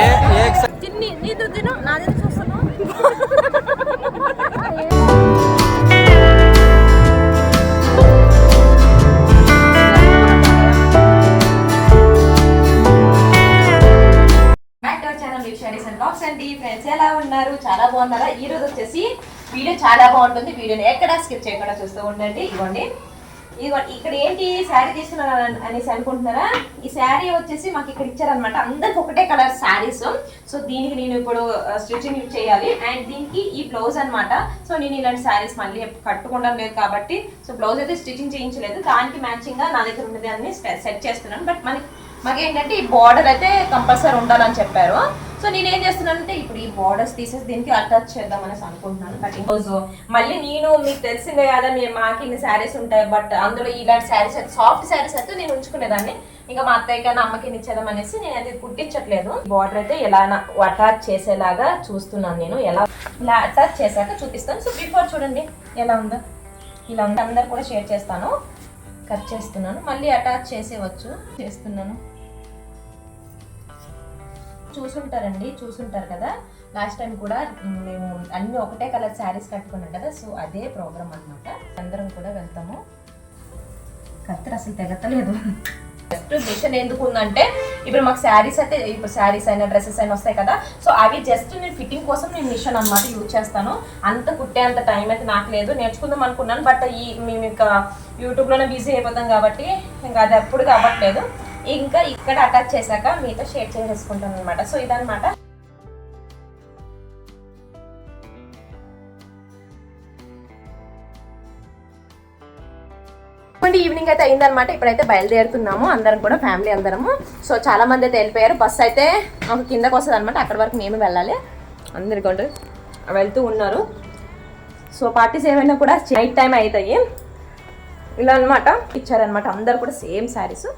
ఏ ఏ తిని. నీదు తిను నాది ఫ్రెండ్స్ ఎలా ఉన్నారు? చాలా బాగున్నారా? ఈ రోజు వచ్చేసి వీడియో చాలా బాగుంటుంది. వీడియోని ఎక్కడ స్కిప్ చేయకుండా చూస్తూ ఉండండి. ఇవ్వండి ఇదిగో ఇక్కడ ఏంటి శారీ తీసుకున్నాను అనేసి అనుకుంటున్నారా? ఈ శారీ వచ్చేసి మాకు ఇక్కడ ఇచ్చారనమాట అందరికి ఒకటే కలర్ శారీస్. సో దీనికి నేను ఇప్పుడు స్టిచ్చింగ్ చేయాలి. అండ్ దీనికి ఈ బ్లౌజ్ అన్నమాట. సో నేను ఇలాంటి శారీస్ మళ్ళీ కట్టుకోవడం లేదు కాబట్టి సో బ్లౌజ్ అయితే స్టిచ్చింగ్ చేయించలేదు. దానికి మ్యాచింగ్గా నా దగ్గర ఉన్నది అన్ని సెట్ చేస్తున్నాను. బట్ మనకి మాకేంటంటే ఈ బార్డర్ అయితే కంపల్సరీ ఉండాలని చెప్పారు. సో నేను ఏం చేస్తున్నానంటే ఇప్పుడు ఈ బార్డర్స్ తీసేసి దీనికి అటాచ్ చేద్దామనేసి అనుకుంటున్నాను. కటింగ్ రోజు మళ్ళీ నేను మీకు తెలిసిందే కదా మీరు మాకు ఇన్ని శారీస్ ఉంటాయి. బట్ అందులో ఇలాంటి శారీస్ అయితే సాఫ్ట్ శారీస్ అయితే నేను ఉంచుకునేదాన్ని. ఇంకా మా అత్తయ్య కానీ అమ్మకి ఇచ్చేద్దాం అనేసి నేను అది కుట్టించట్లేదు బార్డర్ అయితే ఎలా అటాచ్ చేసేలాగా చూస్తున్నాను నేను. ఎలా ఇలా అటాచ్ చేశాక చూపిస్తాను. సో బిఫోర్ చూడండి ఎలా ఉందో. ఇలా ఉంది అందరు కూడా షేర్ చేస్తాను. కట్ చేస్తున్నాను. మళ్ళీ అటాచ్ చేసేవచ్చు చేస్తున్నాను. చూసుంటారండి చూసుంటారు కదా. లాస్ట్ టైం కూడా మేము అన్ని ఒకటే కలర్ శారీస్ కట్టుకున్నాం కదా సో అదే ప్రోగ్రామ్ అనమాట అందరం కూడా వెళ్తాము. కత్తెర అసలు తెగతలేదు జస్ట్ మిషన్ ఎందుకు ఉందంటే ఇప్పుడు మాకు శారీస్ అయితే ఇప్పుడు శారీస్ అయినా డ్రెస్సెస్ అయినా వస్తాయి కదా. సో అవి జస్ట్ నేను ఫిట్టింగ్ కోసం నేను మిషన్ అన్నమాట యూజ్ చేస్తాను. అంత కుట్టే అంత టైం అయితే నాకు లేదు. నేర్చుకుందాం అనుకున్నాను బట్ ఈ మేము ఇంకా యూట్యూబ్లోనే బిజీ అయిపోతాం కాబట్టి ఇంకా అది ఎప్పుడు కావట్లేదు. ఇంకా ఇక్కడ అటాచ్ చేశాక మీతో షేర్ చేసేసుకుంటాను అనమాట సో ఇదనమాట ఈవినింగ్ అయితే అయిందనమాట ఇప్పుడైతే బయలుదేరుతున్నాము. అందరం కూడా ఫ్యామిలీ అందరము. సో చాలా మంది అయితే వెళ్ళిపోయారు. బస్సు అయితే ఒక కిందకు వస్తుంది అనమాట అక్కడ వరకు మేము వెళ్ళాలి. అందరు వెళ్తూ ఉన్నారు. సో పార్టీస్ ఏమైనా కూడా నైట్ టైం అవుతాయి. ఇలా అనమాట ఇచ్చారనమాట అందరు కూడా సేమ్ శారీస్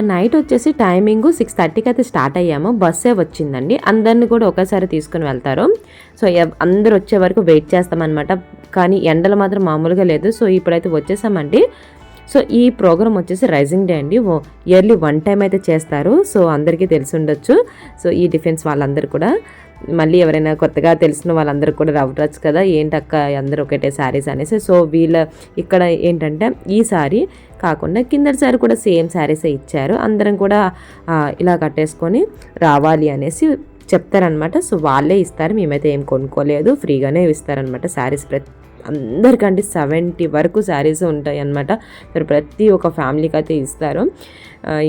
నైట్ వచ్చేసి టైమింగ్ సిక్స్ థర్టీకి అయితే స్టార్ట్ అయ్యాము. బస్సే వచ్చిందండి. అందరిని కూడా ఒకేసారి తీసుకుని వెళ్తారు. సో అందరు వచ్చే వరకు వెయిట్ చేస్తామన్నమాట. కానీ ఎండలు మాత్రం మామూలుగా లేదు. సో ఇప్పుడైతే వచ్చేసామండి. సో ఈ ప్రోగ్రామ్ వచ్చేసి రైజింగ్ డే అండి. ఇయర్లీ వన్ టైం అయితే చేస్తారు. సో అందరికీ తెలిసి ఉండొచ్చు. సో ఈ డిఫెన్స్ వాళ్ళందరూ కూడా మళ్ళీ ఎవరైనా కొత్తగా తెలిసిన వాళ్ళందరూ కూడా రావటచ్చు కదా ఏంటక్క అందరూ ఒకటే శారీస్ అనేసి. సో వీళ్ళ ఇక్కడ ఏంటంటే ఈ సారీ కాకుండా కిందటి సారీ కూడా సేమ్ శారీసే ఇచ్చారు. అందరం కూడా ఇలా కట్టేసుకొని రావాలి అనేసి చెప్తారనమాట సో వాళ్ళే ఇస్తారు. మేమైతే ఏం కొనుక్కోలేదు. ఫ్రీగానే ఇస్తారనమాట శారీస్ ప్రతి అందరికంటే సెవెంటీ వరకు శారీస్ ఉంటాయి అన్నమాట. మరి ప్రతి ఒక్క ఫ్యామిలీకి అయితే ఇస్తారు.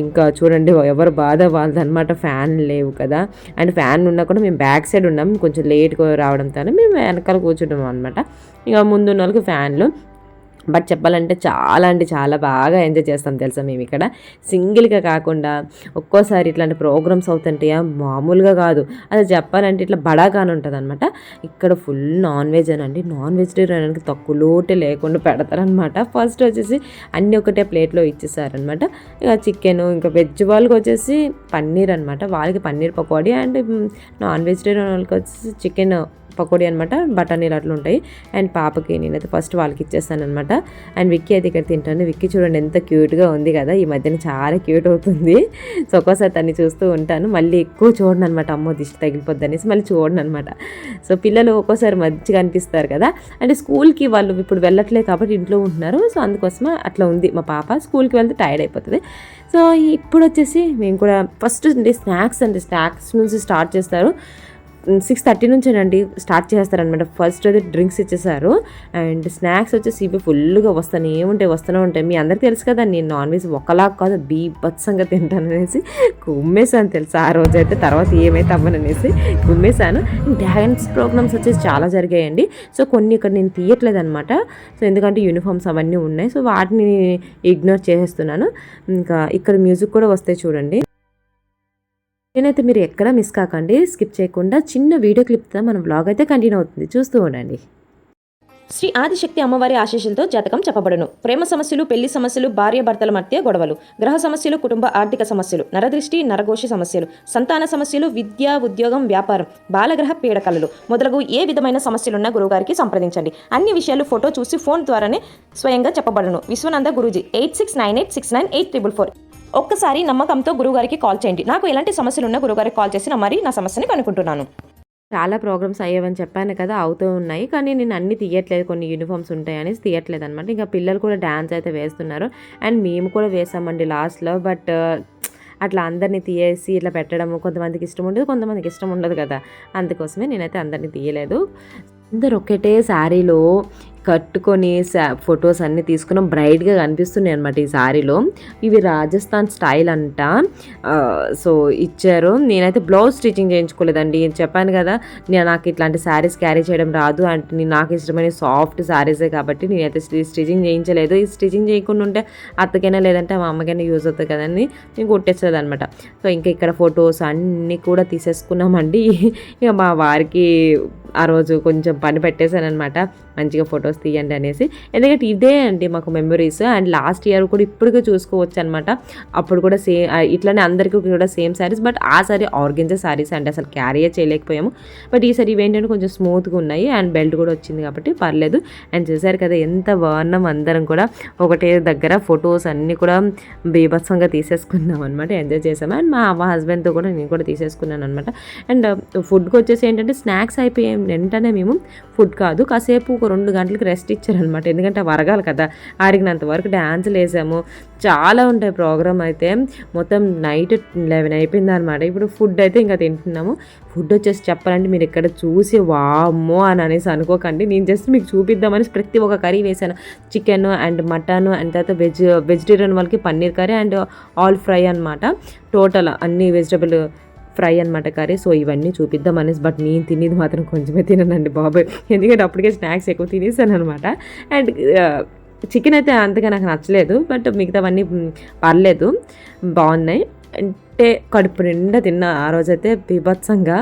ఇంకా చూడండి ఎవరు బాధ వాళ్ళదనమాట ఫ్యాన్ లేవు కదా. అండ్ ఫ్యాన్ ఉన్నా కూడా మేము బ్యాక్ సైడ్ ఉన్నాం. కొంచెం లేట్గా రావడంతో మేము వెనకాల కూర్చుంటాం అనమాట ఇక ముందు ఉన్న వాళ్ళకి ఫ్యాన్లు బట్ చెప్పాలంటే చాలా అంటే చాలా బాగా ఎంజాయ్ చేస్తాం తెలుసా మేము ఇక్కడ. సింగిల్గా కాకుండా ఒక్కోసారి ఇట్లాంటి ప్రోగ్రామ్స్ అవుతుంటాయా మామూలుగా కాదు. అది చెప్పాలంటే ఇట్లా బడాగానే ఉంటుంది అనమాట ఇక్కడ ఫుల్ నాన్ వెజ్ అనండి నాన్ వెజిటేరియన్కి తక్కువ లోటే లేకుండా పెడతారనమాట ఫస్ట్ వచ్చేసి అన్ని ఒకటే ప్లేట్లో ఇచ్చేసారనమాట ఇక చికెన్ ఇంకా వెజ్ వాళ్ళకి వచ్చేసి పన్నీర్ అనమాట వాళ్ళకి paneer pakodi and non vegetarian వాళ్ళకి వచ్చేసి చికెన్ పకోడీ అనమాట బఠానీలు అట్లా ఉంటాయి. అండ్ పాపకి నేనైతే ఫస్ట్ వాళ్ళకి ఇచ్చేస్తాను అనమాట అండ్ విక్కీ అయితే ఇక్కడ తింటాను. విక్కీ చూడండి ఎంత క్యూట్గా ఉంది కదా. ఈ మధ్యన చాలా క్యూట్ అవుతుంది. సో ఒక్కోసారి తన్ని చూస్తూ ఉంటాను. మళ్ళీ ఎక్కువ చూడను అనమాట అమ్మో దిష్టి తగిలిపోద్ది అనేసి మళ్ళీ చూడను అనమాట సో పిల్లలు ఒక్కోసారి మంచిగా అనిపిస్తారు కదా. అంటే స్కూల్కి వాళ్ళు ఇప్పుడు వెళ్ళట్లేదు కాబట్టి ఇంట్లో ఉంటున్నారు. సో అందుకోసం అట్లా ఉంది మా పాప. స్కూల్కి వెళ్తే టైర్డ్ అయిపోతుంది. సో ఇప్పుడు వచ్చేసి మేము కూడా ఫస్ట్ అంటే స్నాక్స్ అంటే స్నాక్స్ నుంచి స్టార్ట్ చేస్తారు. సిక్స్ థర్టీ నుంచేనండి స్టార్ట్ చేస్తారనమాట ఫస్ట్ అయితే డ్రింక్స్ ఇచ్చేసారు. అండ్ స్నాక్స్ వచ్చేసి ఇవి ఫుల్గా వస్తానే ఉంటాయి వస్తూనే ఉంటాయి మీ అందరికీ తెలుసు కదా నేను నాన్ వెజ్ ఒకలా కాదు బీభత్సంగా తింటాను అనేసి కుమ్మేశాను తెలుసు? ఆ రోజు అయితే తర్వాత ఏమైతే అవ్వననేసి కుమ్మేశాను. డ్యాన్స్ ప్రోగ్రామ్స్ వచ్చేసి చాలా జరిగాయండి. సో కొన్ని ఇక్కడ నేను తీయట్లేదు అనమాట సో ఎందుకంటే యూనిఫామ్స్ అవన్నీ ఉన్నాయి. సో వాటిని ఇగ్నోర్ చేసేస్తున్నాను. ఇంకా ఇక్కడ మ్యూజిక్ కూడా వస్తాయి చూడండి. నేనైతే మీరు ఎక్కడ మిస్ కాకండి స్కిప్ చేయకుండా చిన్న వీడియో క్లిప్తో మన వ్లాగ్ అయితే కంటిన్యూ అవుతుంది. చూస్తూ ఉండండి. శ్రీ ఆదిశక్తి అమ్మవారి ఆశీస్సులతో జాతకం చెప్పబడును. ప్రేమ సమస్యలు పెళ్ళి సమస్యలు భార్య భర్తల మధ్య గొడవలు గ్రహ సమస్యలు కుటుంబ ఆర్థిక సమస్యలు నరదృష్టి నరఘోష సమస్యలు సంతాన సమస్యలు విద్య ఉద్యోగం వ్యాపారం బాలగ్రహ పీడకలలు మొదలగు ఏ విధమైన సమస్యలున్నా గురువుగారికి సంప్రదించండి. అన్ని విషయాలు ఫోటో చూసి ఫోన్ ద్వారానే స్వయంగా చెప్పబడును. Vishwananda Guruji eight six nine eight six nine eight triple four. ఒక్కసారి నమ్మకంతో గురుగారికి కాల్ చేయండి. నాకు ఎలాంటి సమస్యలు ఉన్నా గురుగారికి కాల్ చేసి నా మరి నా సమస్యని కనుక్కుంటున్నాను. చాలా ప్రోగ్రామ్స్ అయ్యేవని చెప్పాను కదా అవుతూ ఉన్నాయి. కానీ నేను అన్ని తీయట్లేదు. కొన్ని యూనిఫామ్స్ ఉంటాయి అనేసి తీయట్లేదు అనమాట ఇంకా పిల్లలు కూడా డ్యాన్స్ అయితే వేస్తున్నారు. అండ్ మేము కూడా వేసామండి లాస్ట్లో. బట్ అట్లా అందరినీ తీయేసి ఇట్లా పెట్టడము కొంతమందికి ఇష్టం ఉండదు కొంతమందికి ఇష్టం ఉండదు కదా. అందుకోసమే నేనైతే అందరినీ తీయలేదు. అందరు ఒకటే శారీలో కట్టుకొని ఫొటోస్ అన్నీ తీసుకున్నాం. బ్రైట్గా కనిపిస్తున్నాయి అనమాట ఈ శారీలో ఇవి రాజస్థాన్ స్టైల్ అంట. సో ఇచ్చారు. నేనైతే బ్లౌజ్ స్టిచ్చింగ్ చేయించుకోలేదండి. చెప్పాను కదా నేను నాకు ఇట్లాంటి శారీస్ క్యారీ చేయడం రాదు అంటే నేను నాకు ఇష్టమైన సాఫ్ట్ శారీసే కాబట్టి నేనైతే స్టిచ్చింగ్ చేయించలేదు. ఈ స్టిచ్చింగ్ చేయకుండా ఉంటే అత్తకైనా లేదంటే మా అమ్మకైనా యూజ్ అవుతుంది కదండి. నేను కొట్టేస్తుంది అనమాట సో ఇంకా ఇక్కడ ఫొటోస్ అన్నీ కూడా తీసేసుకున్నామండి. ఇక మా వారికి ఆ రోజు కొంచెం పని పెట్టేశాను అనమాట మంచిగా ఫొటోస్ తీయండి అనేసి. ఎందుకంటే ఇదే అండి మాకు మెమరీస్ అండ్ లాస్ట్ ఇయర్ కూడా ఇప్పటికే చూసుకోవచ్చు అనమాట అప్పుడు కూడా సేమ్ ఇట్లానే అందరికీ కూడా సేమ్ శారీస్ బట్ ఆ సారీ ఆర్గెన్జా శారీస్ అండి. అసలు క్యారీయే చేయలేకపోయాము. బట్ ఈ సారీ ఇవేంటంటే కొంచెం స్మూత్గా ఉన్నాయి. అండ్ బెల్ట్ కూడా వచ్చింది కాబట్టి పర్లేదు. అండ్ చూసారు కదా ఎంత బాగున్నాం అందరం కూడా. ఒకటే దగ్గర ఫొటోస్ అన్నీ కూడా బీభత్సంగా తీసేసుకున్నాం అనమాట ఎంజాయ్ చేసాము. అండ్ మా అమ్మ హస్బెండ్తో కూడా నేను కూడా తీసేసుకున్నాను అనమాట అండ్ ఫుడ్కి వచ్చేసి ఏంటంటే స్నాక్స్ అయిపోయాయి వెంటనే మేము ఫుడ్ కాదు. కాసేపు ఒక రెండు గంటలకు రెస్ట్ ఇచ్చారనమాట ఎందుకంటే వరగాలి కదా. ఆరిగినంత వరకు డ్యాన్సులు వేసాము చాలా ఉంటాయి ప్రోగ్రామ్ అయితే. మొత్తం నైట్ లెవెన్ అయిపోయింది అనమాట ఇప్పుడు ఫుడ్ అయితే ఇంకా తింటున్నాము. ఫుడ్ వచ్చేసి చెప్పాలంటే మీరు ఇక్కడ చూసి వామ్మో అని అనేసి అనుకోకండి. నేను జస్ట్ మీకు చూపిద్దామని ప్రతి ఒక్క కర్రీ వేసాను. చికెన్ అండ్ మటన్ అండ్ తర్వాత వెజ్ వెజిటేరియన్ వాళ్ళకి paneer curry and all fry అనమాట టోటల్ అన్ని వెజిటబుల్ ఫ్రై అనమాట కర్రీ. సో ఇవన్నీ చూపిద్దాం అనేసి బట్ నేను తినేది మాత్రం కొంచెమే తిననండి బాబాయ్ ఎందుకంటే అప్పటికే స్నాక్స్ ఎక్కువ తినేసాను అనమాట అండ్ చికెన్ అయితే అంతగా నాకు నచ్చలేదు బట్ మిగతావన్నీ పర్లేదు. బాగున్నాయి. అంటే కడుపు నిండా తిన్న ఆ రోజైతే బీభత్సంగా.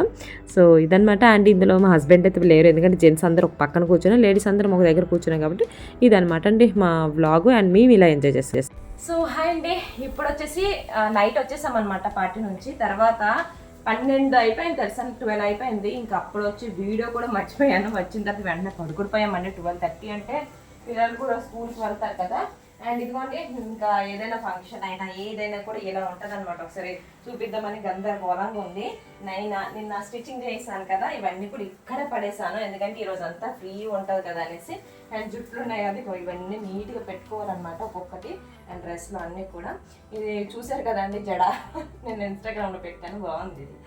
సో ఇదనమాట అండ్ ఇందులో మా హస్బెండ్ అయితే లేరు. ఎందుకంటే జెంట్స్ అందరూ ఒక పక్కన కూర్చున్నాం లేడీస్ అందరం ఒక దగ్గర కూర్చున్నాం కాబట్టి ఇదనమాట అండి మా వ్లాగ్. అండ్ మేము ఇలా ఎంజాయ్ చేసేసి సో హాయ్ అండి. ఇప్పుడు వచ్చేసి నైట్ వచ్చేసాం అనమాట పార్టీ నుంచి. తర్వాత పన్నెండు అయిపోయింది తెలుసా? ట్వెల్వ్ అయిపోయింది. ఇంకా అప్పుడు వచ్చి వీడియో కూడా మర్చిపోయాను. వచ్చిన తర్వాత వెంటనే పడుకుడిపోయామని ట్వెల్వ్ థర్టీ అంటే పిల్లలు కూడా స్కూల్కి వెళ్తారు కదా. అండ్ ఇదిగోండి ఇంకా ఏదైనా ఫంక్షన్ అయినా ఏదైనా కూడా ఇలా ఉంటుంది అనమాట ఒకసారి చూపిద్దామని గందరగోళంగా ఉంది. నైనా నిన్న స్టిచ్చింగ్ చేసాను కదా ఇవన్నీ కూడా ఇక్కడ పడేసాను ఎందుకంటే ఈరోజు అంతా ఫ్రీ ఉంటుంది కదా అనేసి. అండ్ జుట్లు ఉన్నాయి కదా ఇగో ఇవన్నీ నీట్గా పెట్టుకోవాలన్నమాట ఒక్కొక్కటి. అండ్ డ్రెస్లు అన్నీ కూడా. ఇది చూసారు కదండి జడ. నేను ఇన్స్టాగ్రామ్లో పెట్టాను బాగుంది ఇది.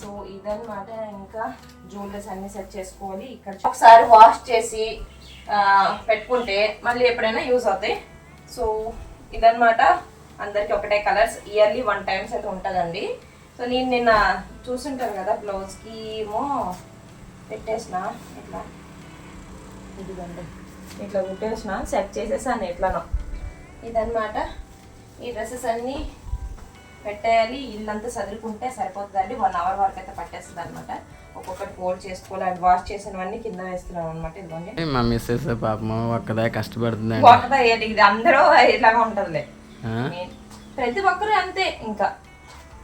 సో ఇదన్నమాట ఇంకా జ్యువెలరీస్ అన్ని సెట్ చేసుకోవాలి. ఇక్కడ ఒకసారి వాష్ చేసి పెట్టుకుంటే మళ్ళీ ఎప్పుడైనా యూజ్ అవుతాయి. సో ఇదన్నమాట. అందరికి ఒకటే కలర్స్. ఇయర్లీ వన్ టైమ్స్ అయితే ఉంటుందండి. సో నేను నిన్న చూసుంటాను కదా బ్లౌజ్కి ఏమో పెట్టేసిన. ఇట్లా ఇదిగండి. ఇట్లా కుట్టేసిన సెట్ చేసేసాను ఎట్లనో. ఇదన్నమాట. ఈ డ్రెస్సెస్ అన్నీ పెట్టేయాలి ఇల్లంతా చదువుకుంటే సరిపోతుందండి. వన్ అవర్ వరకు అయితే పట్టేస్తుంది అనమాట ఒక్కొక్కటి ఫోల్డ్ చేసుకోవాలి అండ్ వాష్ చేసినవన్నీ కింద వేస్తున్నాను అనమాట ఇదిగోండి. మా మిస్సెస్ పాపం ఒక్కదే కష్టపడుతుందండి. ఒకటే ఏంటి ఇది అందరూ ఇలాగా ఉంటుందిలే? నేను- ప్రతి ఒక్కరు అంతే ఇంకా.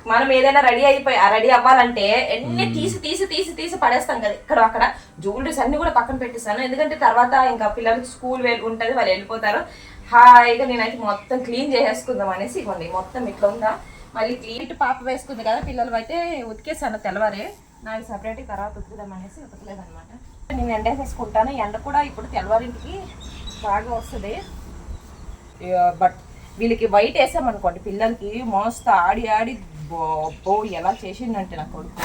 మనం ఏదైనా రెడీ అయిపోయి రెడీ అవ్వాలంటే ఎన్ని తీసి తీసి తీసి తీసి పడేస్తాం కదా. ఇక్కడ అక్కడ జ్యువెలరీస్ అన్ని కూడా పక్కన పెట్టేస్తాను. ఎందుకంటే తర్వాత ఇంకా పిల్లలకి స్కూల్ వెళ్ళి ఉంటుంది వాళ్ళు వెళ్ళిపోతారు. హాయిగా నేనైతే మొత్తం క్లీన్ చేసేసుకుందాం అనేసి ఇవ్వండి మొత్తం ఇట్లా ఉందా? మళ్ళీ క్లీన్ ఇటు పాప వేసుకుంది కదా పిల్లలు అయితే ఉతికేసాను తెల్లవారే. నాకు సపరేట్ తర్వాత ఉతుకుదాం అనేసి ఉతకలేదు నేను ఎండ ఎండేసేసుకుంటాను ఎండ కూడా ఇప్పుడు తెల్లవారింటికి బాగా వస్తుంది. బట్ వీళ్ళకి వైట్ వేసామనుకోండి పిల్లలకి మోస్త ఆడి ఆడి బో- బో ఎలా చేసిందంటే నా కొడుకు.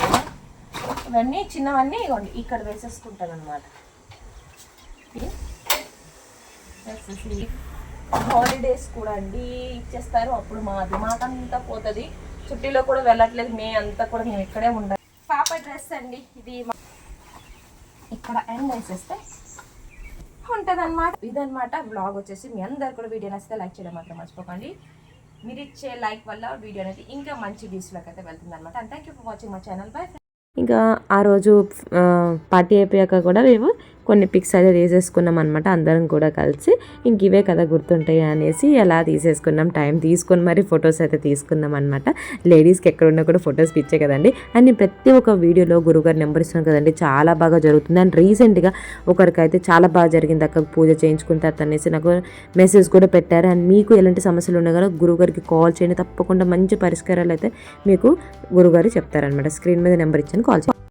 ఇవన్నీ చిన్నవన్నీ ఇవ్వండి ఇక్కడ వేసేసుకుంటాను అనమాట హాలిడేస్ కూడా అండి ఇచ్చేస్తారు. అప్పుడు మాది మాకంతా అంతా పోతుంది. చుట్టీలో కూడా వెళ్ళట్లేదు. మే అంతా కూడా మేము ఇక్కడే ఉండాలి పాప డ్రెస్ అండి. ఇది ఇక్కడ ఎండ్ వేసేస్తే ఉంటుంది అనమాట ఇదనమాట బ్లాగ్ వచ్చేసి. మీ అందరు కూడా వీడియో నచ్చితే లైక్ చేయడం మాత్రం మర్చిపోకండి. మీరు ఇచ్చే లైక్ వల్ల వీడియో అనేది ఇంకా మంచి వ్యూస్లోకి అయితే వెళ్తుంది అనమాట and thank you for watching my channel bye ఇంకా ఆ రోజు పార్టీ అయిపోయాక కూడా మేము కొన్ని పిక్స్ అయితే తీసేసుకున్నాం అనమాట అందరం కూడా కలిసి. ఇంక ఇవే కదా గుర్తుంటాయి అనేసి అలా తీసేసుకున్నాం టైం తీసుకొని మరి ఫొటోస్ అయితే తీసుకున్నాం అనమాట లేడీస్కి ఎక్కడున్నా కూడా ఫొటోస్ పిచ్చే కదండి. అండ్ నేను ప్రతి ఒక్క వీడియోలో గురుగారు నెంబర్ ఇస్తున్నాను కదండి చాలా బాగా జరుగుతుంది. అండ్ రీసెంట్గా ఒకరికైతే చాలా బాగా జరిగింది అక్క పూజ చేయించుకున్న తర్వాత అనేసి నాకు మెసేజ్ కూడా పెట్టారు. అండ్ మీకు ఎలాంటి సమస్యలు ఉన్నా కూడా గురుగారికి కాల్ చేయండి తప్పకుండా మంచి పరిష్కారాలు అయితే మీకు గురుగారు చెప్తారనమాట స్క్రీన్ మీద నెంబర్ ఇచ్చాను কল